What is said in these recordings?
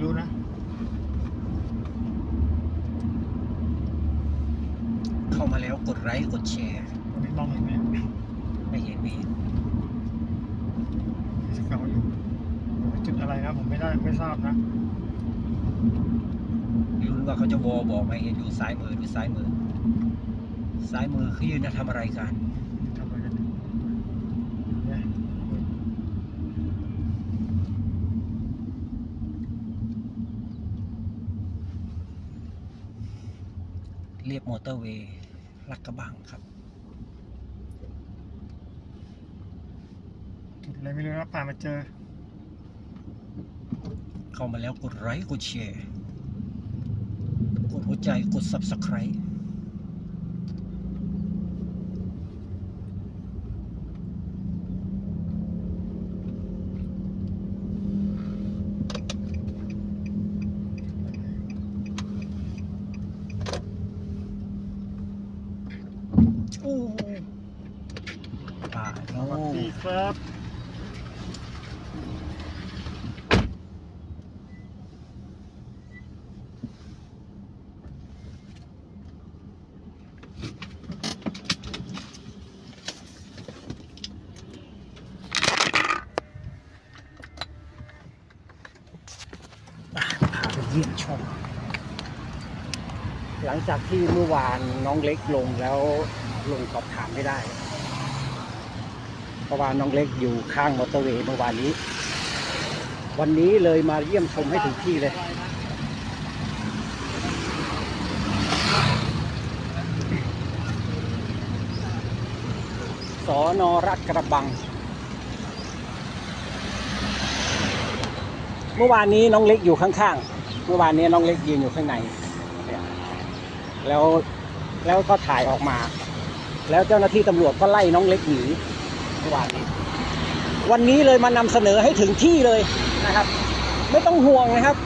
อะไรไม่รู้นะ เข้ามาแล้วกดไลค์กดแชร์ไม่มองเห็นไหมไม่เห็นไม่เห็นมีสเกาอยู่จุดอะไรนะ ผมไม่ได้ไม่ทราบนะลุ้นว่าเขาจะวอบอกไหมเห็นดูซ้ายมือดูซ้ายมือ ซ้ายมือเขายืนนะทำอะไรกัน ทำอะไรกันเนี่ย เรียบมอเตอร์เวย์ลักกระบังครับจุดอะไรไม่รู้นะผ่านมาเจอ เข้ามาแล้วกดไลค์กดแชร์กดหัวใจกด subscribe โอ้ป่าโน่ สวัสดีครับพาไปเยี่ยมชม หลังจากที่เมื่อวานน้องเล็กลงแล้วลงสอบถามไม่ได้ ราะว่าน้องเล็กอยู่ข้างมอเตอร์เวย์เมื่อวานนี้ วันนี้เลยมาเยี่ยมชมให้ถึงที่เลย สอนอรัฐกระบัง เมื่อวานนี้น้องเล็กอยู่ข้างๆ เมื่อวานนี้น้องเล็กยืนอยู่ข้างใน แล้วแล้วก็ถ่ายออกมา แล้วเจ้าหน้าที่ตำรวจก็ไล่น้องเล็กหนี เมื่อวานนี้ วันนี้เลยมานำเสนอให้ถึงที่เลยนะครับ ไม่ต้องห่วงนะครับ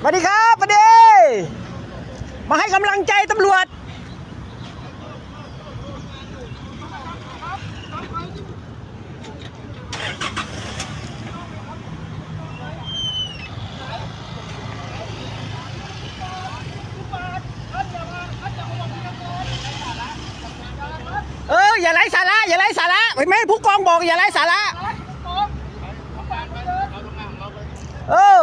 สวัสดีครับสวัสดีมาให้กำลังใจตำรวจ เอออย่าไร้สาระอย่าไร้สาระ เห็นไหมผู้กองบอกอย่าไร้สาระเออ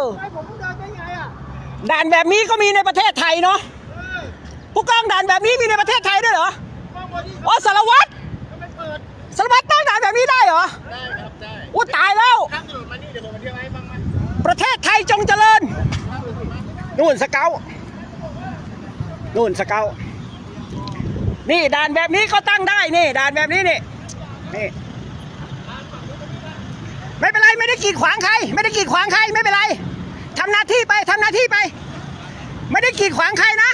ด่านแบบนี้ก็มีในประเทศไทยเนาะผู้กองด่านแบบนี้มีในประเทศไทยด้วยเหรออ๋อสารวัตรสารวัตรตั้งด่านแบบนี้ได้เหรอได้ครับได้อู้ตายแล้วข้ามถนนมานี่เดี๋ยวผมมาเที่ยวให้บ้างไหมประเทศไทยจงเจริญนู่นสเกานู่นสเกานี่ด่านแบบนี้ก็ตั้งได้นี่ด่านแบบนี้นี่ นี่ไม่เป็นไรไม่ได้กีดขวางใคร ไม่ได้กีดขวางใครไม่เป็นไรทำหน้าที่ไปทำหน้าที่ไป ไม่ได้กีดขวางใครนะ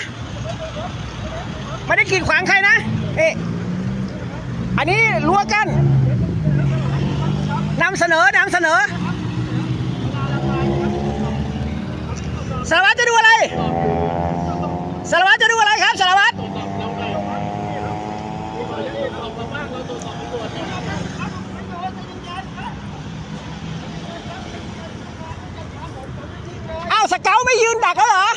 ไม่ได้กีดขวางใครนะเอ๊ะอันนี้รั้วกั้นนำเสนอนำเสนอสารวัตรจะดูอะไรสารวัตรจะดูอะไรครับสารวัตรอ้าวส เกลไม่ยืนดักแล้วเหรอ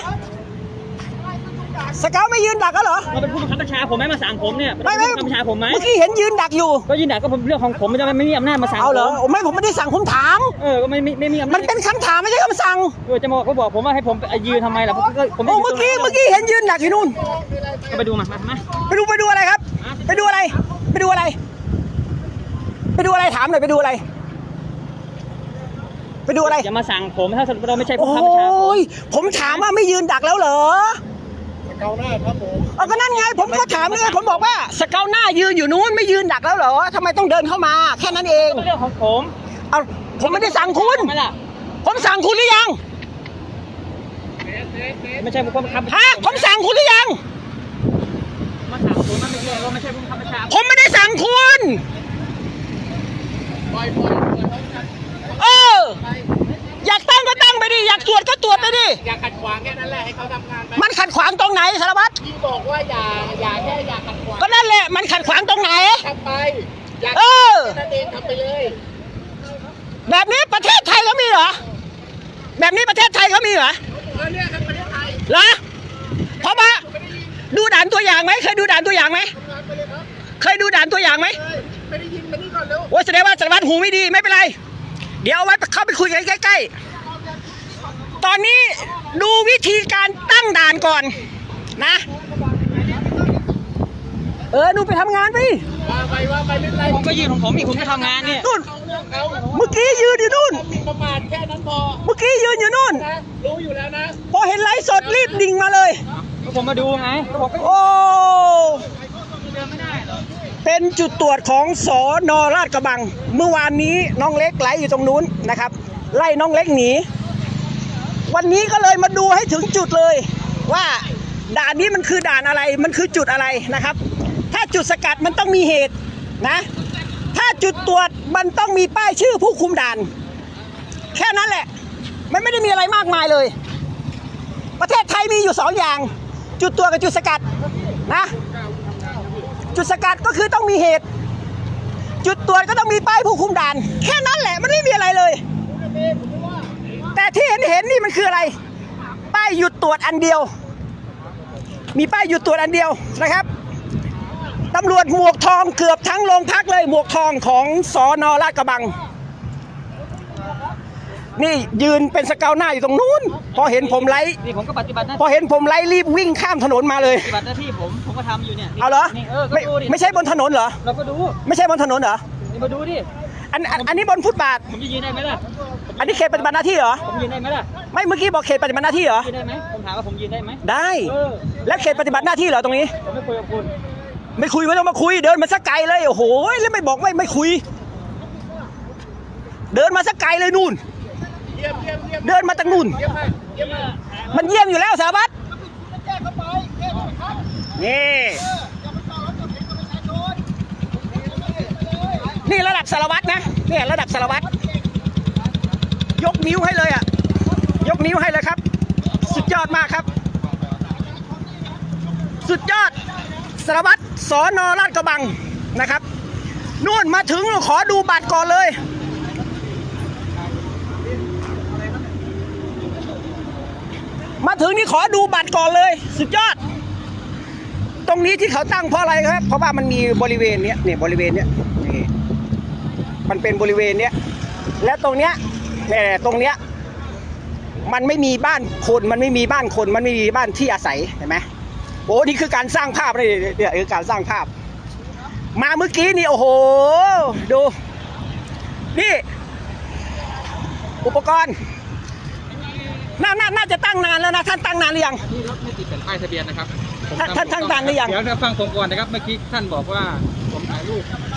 สเกลไม่ยืนดักแล้วเหรอเราเป็นผู้บังคับบัญชาผมไหมมาสั่งผมเนี่ยไม่เป็นไม่ผู้บังคับบัญชาผมไหมเมื่อกี้เห็นยืนดักอยู่ ก็ยืนด่าก็ผมเรื่องของผมไม่ได้ไม่มีอำนาจมาสั่งเอาเหรอผมโอ้ไม่ผมไม่ได้สั่งผมถามเออก็ไม่ไม่ไม่มีอำนาจมันเป็นคำถามไม่ใช่คำสั่งเออจะมาบอกเขาบอกผมว่าให้ผมไปยืนทำไมล่ะผมก็ผมโอ้เมื่อกี้เมื่อกี้เห็นยืนดักอยู่นู่นก็ไปดูมามามาไปดูไปดูอะไรครับ ไปดูอะไร ไปดูอะไร ไปดูอะไรถามหน่อยไปดูอะไร ไปดูอะไร อย่ามาสั่งผมถ้าเราไม่ใช่โอผู้บังคับบัญชาผ้มยผมถามว่าไม่ยืนดักแล้วเหรอเกาหน้าครับผมเอาก็นั่นไง ผมก็ถามเลยผมบอกว่าสเกลหน้ายืนอยู่นู้นไม่ยืนดักแล้วเหรอทำไมต้องเดินเข้ามาแค่นั้นเองก็เรื่องของผมเอาผมไม่ได้สั่งคุณ ทำไมล่ะผมสั่งคุณหรือยังไม่ใช่ผู้บังคับบัญชาฮะผมสั่งคุณหรือยัง มาสั่งผมมันไม่ใช่ว่าไม่ใช่ผู้บังคับบัญชาผมไม่ได้สั่งคุณ ปล่อยปล่อยปล่อยเขาจัด ดิ อย่าขัดขวางแค่นั้นแหละให้เขาทำงานไปมันขัดขวางตรงไหนสารวัตร พี่บอกว่าอย่าอย่าแค่อย่าขัดขวางก็นั่นแหละ มันขัดขวางตรงไหน ทำไปอย่าเออ แค่นั้นเองทำไปเลยแบบนี้ประเทศไทยเขามีเหรอ แบบนี้ประเทศไทยเขามีเหรอเออเนี่ยครับประเทศไทยเหรอเพราะว่าดูด่านตัวอย่างไหมเคยดูด่านตัวอย่างไหม ทำงานไปเลยครับเคยดูด่านตัวอย่างไหมเฮ้ยไม่ได้ยินมานี่ก่อนเร็ว โอ้ยแสดงว่าสารวัตรหูไม่ดีไม่เป็นไร เดี๋ยวเอาไว้เข้าไปคุยกันใกล้ๆ ตอนนี้ดูวิธีการตั้งด่านก่อนนะ เออหนูไปทำงานไปว่าไปว่าไปไม่เป็นไรผมก็ยืนของผมอีกคุณก็ทำงานเนี่ยนู่นเอาเมื่อกี้ยืนอยู่นู่นหมิ่นประมาทแค่นั้นพอเมื่อกี้ยืนอยู่นู่น นะรู้อยู่แล้วนะพอเห็นไลฟ์สดรีบดิ่งมาเลย ก็ผมมาดูไงก็บอกโอ้ เป็นจุดตรวจของสอนอราชกระบัง เมื่อวานนี้น้องเล็กไหลอยู่ตรงนู้นนะครับ ไล่น้องเล็กหนี วันนี้ก็เลยมาดูให้ถึงจุดเลย ว่าด่านนี้มันคือด่านอะไร มันคือจุดอะไรนะครับ ถ้าจุดสกัดมันต้องมีเหตุนะ ถ้าจุดตรวจมันต้องมีป้ายชื่อผู้คุมด่าน แค่นั้นแหละ มันไม่ได้มีอะไรมากมายเลย ประเทศไทยมีอยู่สองอย่าง จุดตรวจกับจุดสกัดนะ จุดสกัดก็คือต้องมีเหตุ จุดตรวจก็ต้องมีป้ายผู้คุมด่าน แค่นั้นแหละมันไม่มีอะไรเลย แต่ที่เห็นเห็นๆนี่มันคืออะไร ป้ายหยุดตรวจอันเดียว มีป้ายหยุดตรวจอันเดียวนะครับตำรวจหมวกทองเกือบทั้งโรงพักเลยหมวกทองของสอนอลาดกระบัง นี่ยืนเป็นสเกาหน้าอยู่ตรงนู้น พอเห็นผมไล่นี่ผมก็ปฏิบัติหน้าพอเห็นผมไล่รีบวิ่งข้ามถนนมาเลย ปฏิบัติหน้าที่ผมผมก็ทำอยู่เนี่ยเอาเหรอนี่เออก็ไม่ดูดิไม่ใช่บนถนนเหรอ เราก็ดูไม่ใช่บนถนนเหรอ นี่มาดูดิอันอันอันนี้บนฟุตบาท ผมจะยืนได้ไหมล่ะ อันนี้เขตปฏิบัติหน้าที่เหรอ ผมยืนได้ไหมล่ะไม่เมื่อกี้บอกเขตปฏิบัติหน้าที่เหรอ ยืนได้ไหมผมถามว่าผมยืนได้ไหมได้ เออแล้วเขตปฏิบัติหน้าที่เหรอตรงนี้ ผมไม่คุยกับคุณไม่คุยไม่ต้องมาคุย เดินมาสักไกลเลย โอ้โห แล้วไม่บอกไม่ไม่คุย เดินมาสักไกลเลยนู่นเยี่ยมเยี่ยมเยี่ยมเดินมาจากนู่นเยี่ยมมากเยี่ยมมากมันเยี่ยมอยู่แล้วสารวัตรแจ้งเข้าไปแจ้งเข้าไปครับนี่นี่ระดับสารวัตรนะเนี่ยระดับสารวัตร ยกนิ้วให้เลยอะ ยกนิ้วให้เลยครับ สุดยอดมากครับ สุดยอดสารวัตรสอนอลาดกระบังนะครับนู่นมาถึงขอดูบัตรก่อนเลย มาถึงนี่ขอดูบัตรก่อนเลย สุดยอด ตรงนี้ที่เขาตั้งเพราะอะไรครับ เพราะว่ามันมีบริเวณเนี้ยเนี่ยบริเวณเนี้ยนี่มันเป็นบริเวณเนี้ยและตรงเนี้ย เนี่ยตรงเนี้ยมันไม่มีบ้านคนมันไม่มีบ้านคนมันไม่มีบ้านที่อาศัยเห็นไหมโอ้นี่คือการสร้างภาพเลยเนี่ยคือการสร้างภาพ มาเมื่อกี้นี่โอ้โห ดู นี่ อุปกรณ์น่าน่าน่าจะตั้งนานแล้วนะท่านตั้งนานหรือยังนี่รถไม่ติดแผ่นป้ายทะเบียนนะครับผมท่านทำท่านท่านถูกฟังหรือยังเดี๋ยวฟังผมก่อนนะครับเมื่อกี้ท่านบอกว่า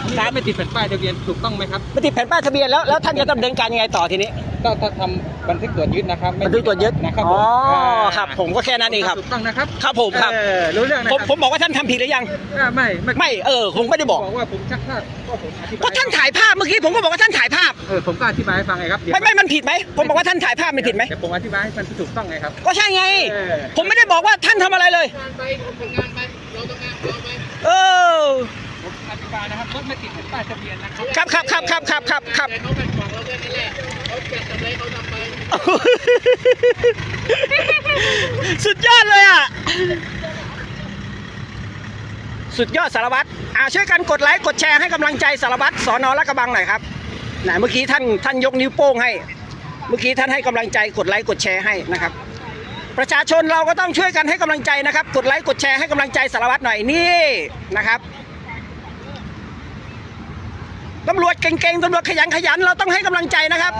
ผมถ่ายรูปครับไม่ติดแผ่นป้ายทะเบียนถูกต้องไหมครับไปติดแผ่นป้ายทะเบียนแล้วแล้วท่านจะดำเนินการยังไงต่อทีนี้ก็ถ้าทำบันทึกตรวจยึดนะครับไม่บันทึกตรวจยึดนะครับอ๋อผมาครับ ผมก็แค่นั้นเองครับถูกต้องนะครับครับผมครับเออรู้เรื่องนะผมครับผมบอกว่าท่านทำผิดหรือยังอ่าไม่ไม่ไม่เออผมไม่ได้บอกบอกว่าผมชักพลาดก็ผมอธิบายก็ท่านถ่ายภาพเมื่อกี้ผมก็บอกว่าท่านถ่ายภาพเออผมก็อธิบายให้ฟังไงครับเดี๋ยวไม่ไม่มันผิดไหมผมบอกว่าท่านถ่ายภาพมันผิดไหมเดี๋ยวผมอธิบายให้มันถูกต้องไงครับก็ใช่ไงเออผมไม่ได้บอกว่าท่านทำอะไรเลยงานไปทำงานไปเราต้องงานเราไปเออผมอธิ บายนะครับรถไม่ติดแผ่นป้ายทะเบียนนะครับครับครับครับครับครับครับครับแต่เขาเป็นของเราแค่นั้นแหละเขาจะทำอะไรเขาทำไปสุดยอดเลยอะ สุดยอดสารวัตรอ่าช่วยกันกดไลค์กดแชร์ให้กำลังใจสารวัตรสอนอละกระบังหน่อยครับไหนเมื่อกี้ท่านท่านยกนิ้วโป้งให้ เมื่อกี้ท่านให้กำลังใจกดไลค์กดแชร์ให้นะครับ ประชาชนเราก็ต้องช่วยกันให้กำลังใจนะครับ กดไลค์กดแชร์ให้กำลังใจสารวัตรหน่อยนี่นะครับ ตำรวจเก่งๆตำรวจขยันขยันเราต้องให้กำลังใจนะครับ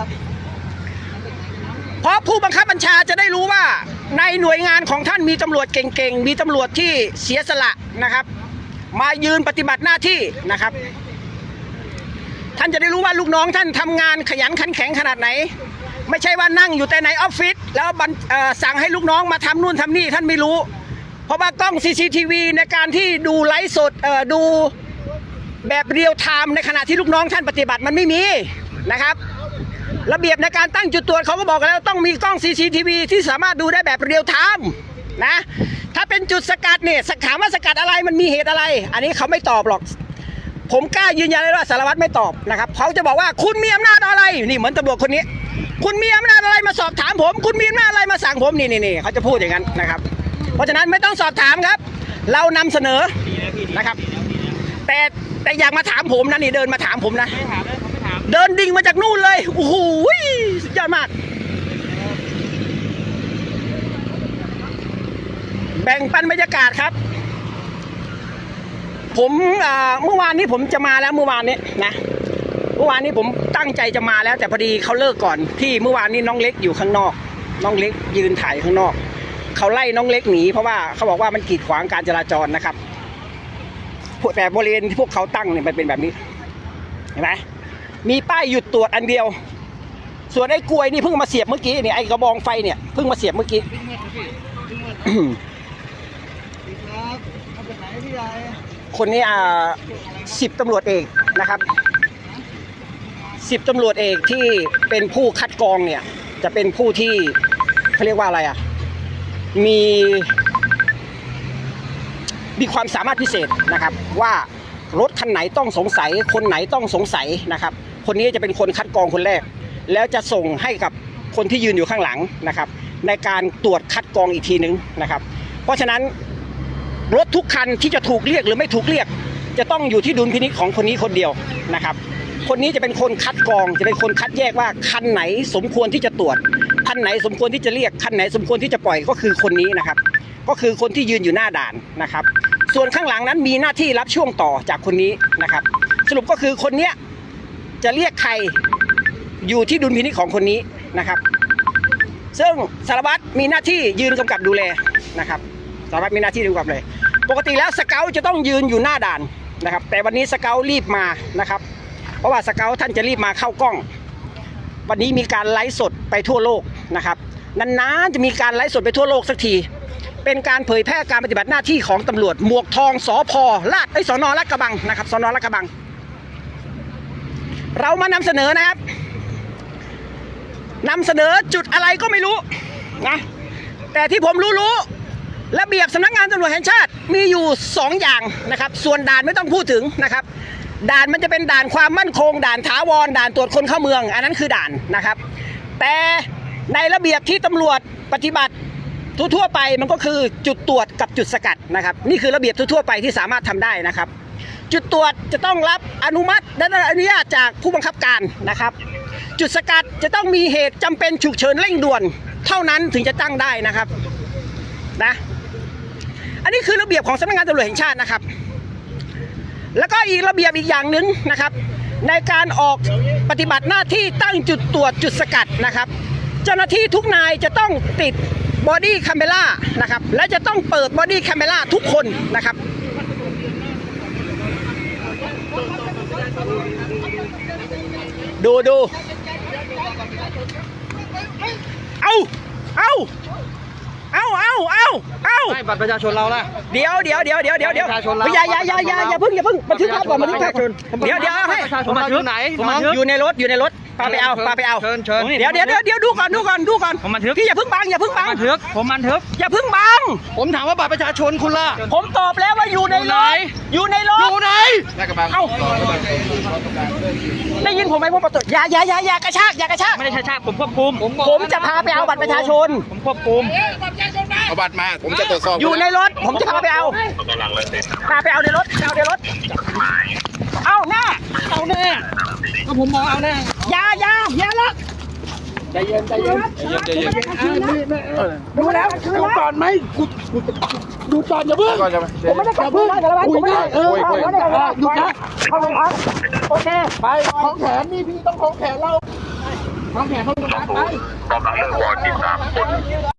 เพราะผู้บังคับบัญชาจะได้รู้ว่า ในหน่วยงานของท่านมีตำรวจเก่งๆ มีตำรวจที่เสียสละนะครับ มายืนปฏิบัติหน้าที่นะครับ ท่านจะได้รู้ว่าลูกน้องท่านทำงานขยันขันแข็งขนาดไหน ไม่ใช่ว่านั่งอยู่แต่ในออฟฟิศแล้วบันสั่งให้ลูกน้องมาทำนู่นทำนี่ท่านไม่รู้ เพราะว่ากล้อง CCTV ในการที่ดูไลฟ์สดดู แบบเรียลไทม์ในขณะที่ลูกน้องท่านปฏิบัติมันไม่มีนะครับ ระเบียบในการตั้งจุดตรวจเขาก็บอกกันแล้วต้องมีกล้อง CCTV ที่สามารถดูได้แบบเรียลไทม์นะถ้าเป็นจุดสกัดเนี่ยถามว่าสกัดอะไรมันมีเหตุอะไร อันนี้เขาไม่ตอบหรอก ผมกล้ายืนยันเลยว่าสารวัตรไม่ตอบนะครับเขาจะบอกว่าคุณมีอำนาจอะไรนี่เหมือนตำรวจคนนี้ คุณมีอำนาจอะไรมาสอบถามผม คุณมีอำนาจอะไรมาสั่งผมนี่นี่นี่เขาจะพูดอย่างนั้นนะครับ เพราะฉะนั้นไม่ต้องสอบถามครับ เรานำเสนอนะครับ แต่แต่อยากมาถามผมนะนี่เดินมาถามผมนะ ไม่ถามเลยผมไม่ถามเดินดิ่งมาจากนู่นเลยโอ้โหสุดยอดมาก แบ่งปันบรรยากาศครับ ผมอ่าเมื่อวานนี้ผมจะมาแล้วเมื่อวานนี้นะเมื่อวานนี้ผมตั้งใจจะมาแล้ว แต่พอดีเขาเลิกก่อนที่เมื่อวานนี้น้องเล็กอยู่ข้างนอก น้องเล็กยืนถ่ายข้างนอกเขาไล่น้องเล็กหนีเพราะว่าเขาบอกว่ามันกีดขวางการจราจรนะครับพวก แต่บริเวณที่พวกเขาตั้งเนี่ยมันเป็นแบบนี้เห็นไหมมีป้ายหยุดตรวจอันเดียว ส่วนไอ้กลวยนี่เพิ่งมาเสียบเมื่อกี้เนี่ยไอ้กระบองไฟเนี่ยเพิ่งมาเสียบเมื่อกี้คนพี่ใหญ่คนนี้อ่าสิบตำรวจเอกนะครับสิบตำรวจเอกที่เป็นผู้คัดกรองเนี่ย จะเป็นผู้ที่เขาเรียกว่าอะไรอะ มี มีความสามารถพิเศษนะครับ ว่ารถคันไหนต้องสงสัย คนไหนต้องสงสัยนะครับ คนนี้จะเป็นคนคัดกรองคนแรก แล้วจะส่งให้กับคนที่ยืนอยู่ข้างหลังนะครับ ในการตรวจคัดกรองอีกทีนึงนะครับ เพราะฉะนั้นรถทุกคันที่จะถูกเรียกหรือไม่ถูกเรียก จะต้องอยู่ที่ดุลพินิจของคนนี้คนเดียวนะครับ คนนี้จะเป็นคนคัดกรองจะเป็นคนคัดแยกว่าคันไหนสมควรที่จะตรวจคันไหนสมควรที่จะเรียกคันไหนสมควรที่จะปล่อยก็คือคนนี้นะครับ ก็คือคนที่ยืนอยู่หน้าด่านนะครับ ส่วนข้างหลังนั้นมีหน้าที่รับช่วงต่อจากคนนี้นะครับ สรุปก็คือคนเนี้ยจะเรียกใครอยู่ที่ดุลพินิจของคนนี้นะครับ ซึ่งสารวัตรมีหน้าที่ยืนกำกับดูแลนะครับสารวัตรมีหน้าที่ดูกำกับเลย ปกติแล้วสเกลจะต้องยืนอยู่หน้าด่านนะครับ แต่วันนี้สเกลรีบมานะครับ เพราะว่าสเกลท่านจะรีบมาเข้ากล้อง วันนี้มีการไลฟ์สดไปทั่วโลกนะครับนานๆจะมีการไลฟ์สดไปทั่วโลกสักที เป็นการเผยแพร่การปฏิบัติหน้าที่ของตำรวจหมวกทองสอพลาดไอ้สอนอลาดกระบังนะครับสอนอลาดกระบัง เรามานำเสนอนะครับนำเสนอจุดอะไรก็ไม่รู้นะแต่ที่ผมรู้ๆระเบียบสำนักงานตำรวจแห่งชาติมีอยู่ 2 อย่างนะครับ ส่วนด่านไม่ต้องพูดถึงนะครับ ด่านมันจะเป็นด่านความมั่นคง ด่านถาวร ด่านตรวจคนเข้าเมือง อันนั้นคือด่านนะครับ แต่ในระเบียบที่ตำรวจปฏิบัติ ทั่วๆไปมันก็คือจุดตรวจกับจุดสกัดนะครับ นี่คือระเบียบทั่วๆไปที่สามารถทำได้นะครับ จุดตรวจจะต้องรับอนุมัติและอนุญาตจากผู้บังคับการนะครับ จุดสกัดจะต้องมีเหตุจำเป็นฉุกเฉินเร่งด่วน เท่านั้นถึงจะตั้งได้นะครับนะอันนี้คือระเบียบของสำนักงานตำรวจแห่งชาตินะครับ แล้วก็อีกระเบียบอีกอย่างหนึ่งนะครับ ในการออกปฏิบัติหน้าที่ตั้งจุดตรวจจุดสกัดนะครับ เจ้าหน้าที่ทุกนายจะต้องติด บอดี้คาเมล่านะครับ และจะต้องเปิดบอดี้คาเมล่าทุกคนนะครับดูดูเอาเอาเอาเอาเอาเอาไม่บัตรประชาชนเราล่ะเดี๋ยวเดี๋ยวเดี๋ยวเดี๋ยวเดี๋ยวเดี๋ยวประชาชนเราอย่าอย่าอย่าอย่าอย่าเพิ่งอย่าเพิ่งบันทึกภาพก่อนบันทึกภาพก่อนเดี๋ยวเดี๋ยวให้ประชาชนเราอยู่ไหนผมน้องอยู่ในรถอยู่ในรถ พาไปเอาพาไปเอาเชิญเชิญเดี๋ยวเดี๋ยวเดี๋ยวเดี๋ยวดูก่อนดูก่อนดูก่อนผมบันทึกพี่อย่าเพิ่งบังอย่าเพิ่งบังบันทึกผมบันทึกอย่าเพิ่งบัง ผมถามว่าบัตรประชาชนคุณล่ะ ผมตอบแล้วว่าอยู่ในรถอยู่ในรอถยู่ไหนเอ้าได้ยินผมไหมผมประตูอย่าอย่าอย่าอย่ากระชากอย่ากระชากไม่ได้ใช่ชาผมควบคุม ผมจะพาไปเอาบัตรประชาชน ผมควบคุมเอาบัตรมาผมจะตรวจสอบอยู่ในรถ ผมจะพาไปเอาพาไปเอาในรถเอาในรถ เอาแน่เอาแน่ ก็ผมมองเอาแน่อย่าอย่าอย่าละใจเย็นใจเย็นใจเย็นใจเย็นดูแล้วคืนแล้วก่อนไหมกูดูก่อนอย่าเพิ่งก่อนจะผมไม่ได้กลับเพื่อนแต่ละวันผมไม่ได้เออคุยคุยไม่ได้หยุดนะเข้าโรงพักโอเคไปของแขนนี่พี่ต้องของแขนเราของแขนเขาดูนะไปกำลังเลิกวอร์ดที่สามคน